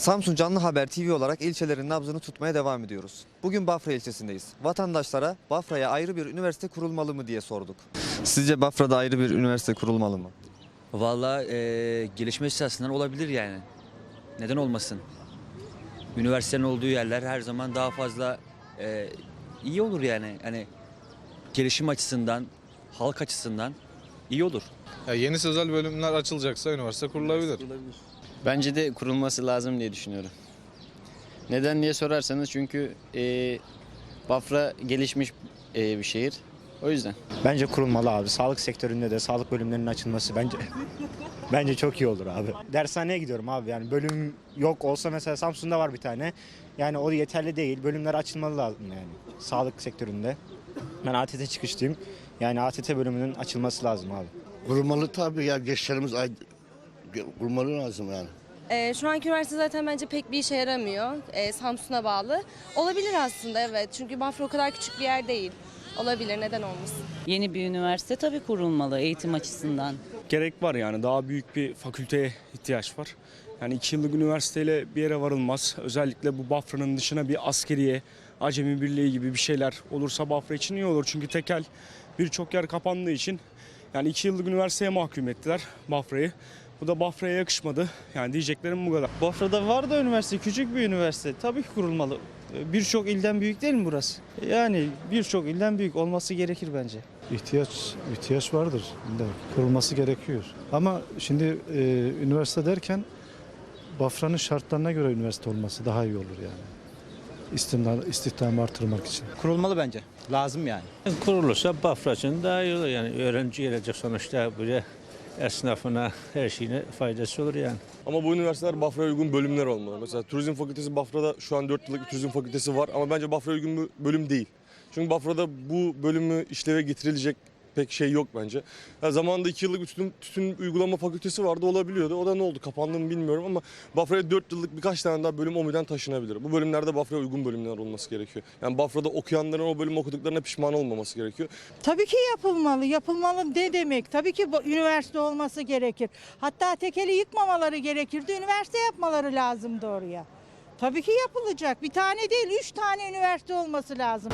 Samsun Canlı Haber TV olarak ilçelerin nabzını tutmaya devam ediyoruz. Bugün Bafra ilçesindeyiz. Vatandaşlara Bafra'ya ayrı bir üniversite kurulmalı mı diye sorduk. Sizce Bafra'da ayrı bir üniversite kurulmalı mı? Valla eee gelişme açısından olabilir yani. Neden olmasın? Üniversitenin olduğu yerler her zaman daha fazla eee, iyi olur yani. Hani gelişim açısından, halk açısından iyi olur. Ya yeni sözel bölümler açılacaksa üniversite kurulabilir. Bence de kurulması lazım diye düşünüyorum. Neden diye sorarsanız çünkü e, Bafra gelişmiş e, bir şehir. O yüzden. Bence kurulmalı abi. Sağlık sektöründe de sağlık bölümlerinin açılması bence bence çok iyi olur abi. Dershaneye gidiyorum abi. Yani bölüm yok olsa mesela Samsun'da var bir tane. Yani o yeterli değil. Bölümler açılmalı lazım yani. Sağlık sektöründe. Ben ATT çıkışlıyım. Yani ATT bölümünün açılması lazım abi. Kurulmalı tabii ya gençlerimiz ay kurulmalı lazım yani. Ee, şu anki üniversite zaten bence pek bir işe yaramıyor. Ee, Samsun'a bağlı. Olabilir aslında evet. Çünkü Bafra o kadar küçük bir yer değil. Olabilir neden olmasın. Yeni bir üniversite tabii kurulmalı eğitim açısından. gerek var yani daha büyük bir fakülteye ihtiyaç var. Yani iki yıllık üniversiteyle bir yere varılmaz. Özellikle bu Bafra'nın dışına bir askeriye, acemi birliği gibi bir şeyler olursa Bafra için iyi olur. Çünkü tekel birçok yer kapandığı için yani iki yıllık üniversiteye mahkum ettiler Bafra'yı. Bu da Bafra'ya yakışmadı. Yani diyeceklerim bu kadar. Bafra'da var da üniversite, küçük bir üniversite. Tabii ki kurulmalı. Birçok ilden büyük değil mi burası? Yani birçok ilden büyük olması gerekir bence. ihtiyaç ihtiyaç vardır. Kurulması gerekiyor. Ama şimdi e, üniversite derken Bafra'nın şartlarına göre üniversite olması daha iyi olur yani. İstihdam, istihdamı artırmak için. Kurulmalı bence. Lazım yani. Kurulursa Bafra için daha iyi olur. Yani öğrenci gelecek sonuçta buraya esnafına her şeyine faydası olur yani. Ama bu üniversiteler Bafra'ya uygun bölümler olmalı. Mesela turizm fakültesi Bafra'da şu an 4 yıllık bir turizm fakültesi var ama bence Bafra'ya uygun bir bölüm değil. Çünkü Bafra'da bu bölümü işleve getirilecek pek şey yok bence. Ya zamanında 2 yıllık tütün, tütün uygulama fakültesi vardı olabiliyordu. O da ne oldu kapandı mı bilmiyorum ama Bafra'ya 4 yıllık birkaç tane daha bölüm OMÜ'den taşınabilir. Bu bölümlerde Bafra'ya uygun bölümler olması gerekiyor. Yani Bafra'da okuyanların o bölüm okuduklarına pişman olmaması gerekiyor. Tabii ki yapılmalı. Yapılmalı ne demek? Tabii ki bu üniversite olması gerekir. Hatta tekeli yıkmamaları gerekirdi. Üniversite yapmaları lazımdı oraya. Tabii ki yapılacak. Bir tane değil, üç tane üniversite olması lazım.